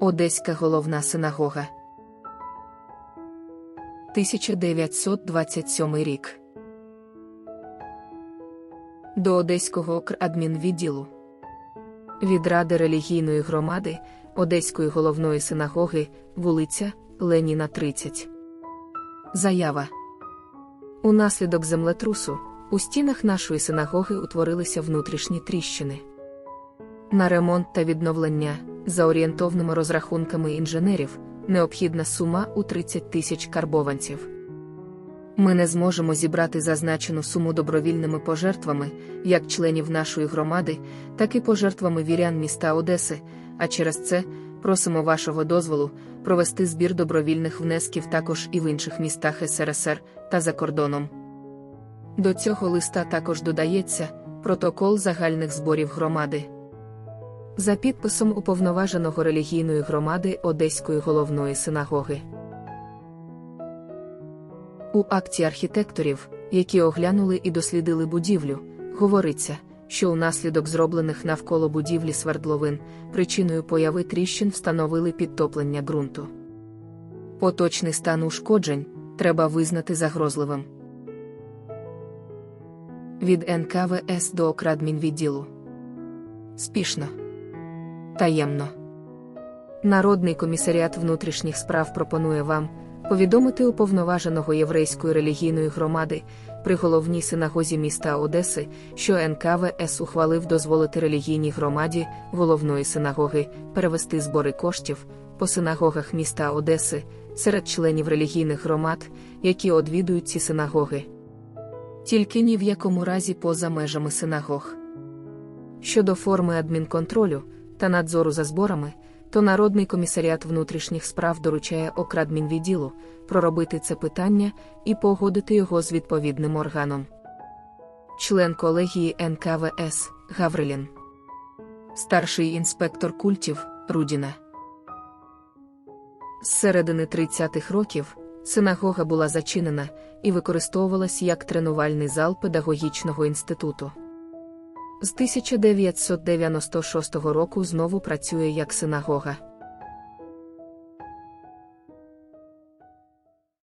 Одеська головна синагога. 1927 рік. До Одеського окрадмінвідділу. Від Ради релігійної громади Одеської головної синагоги, вулиця Леніна 30. Заява. Унаслідок землетрусу у стінах нашої синагоги утворилися внутрішні тріщини. На ремонт та відновлення, за орієнтовними розрахунками інженерів, необхідна сума у 30 тисяч карбованців. Ми не зможемо зібрати зазначену суму добровільними пожертвами, як членів нашої громади, так і пожертвами вірян міста Одеси, а через це просимо вашого дозволу провести збір добровільних внесків також і в інших містах СРСР та за кордоном. До цього листа також додається протокол загальних зборів громади. За підписом уповноваженого релігійної громади Одеської головної синагоги. У акті архітекторів, які оглянули і дослідили будівлю, говориться, що унаслідок зроблених навколо будівлі свердловин причиною появи тріщин встановили підтоплення ґрунту. Поточний стан ушкоджень треба визнати загрозливим. Від НКВС до окрадмінвідділу. Спішно. Таємно. Народний комісаріат внутрішніх справ пропонує вам повідомити уповноваженого єврейської релігійної громади при головній синагозі міста Одеси, що НКВС ухвалив дозволити релігійній громаді головної синагоги перевести збори коштів по синагогах міста Одеси серед членів релігійних громад, які одвідують ці синагоги. Тільки ні в якому разі поза межами синагог. Щодо форми адмінконтролю та надзору за зборами, то Народний комісаріат внутрішніх справ доручає окрадмінвідділу проробити це питання і погодити його з відповідним органом. Член колегії НКВС Гаврилін. Старший інспектор культів Рудіна. З середини 30-х років синагога була зачинена і використовувалась як тренувальний зал педагогічного інституту. З 1996 року знову працює як синагога.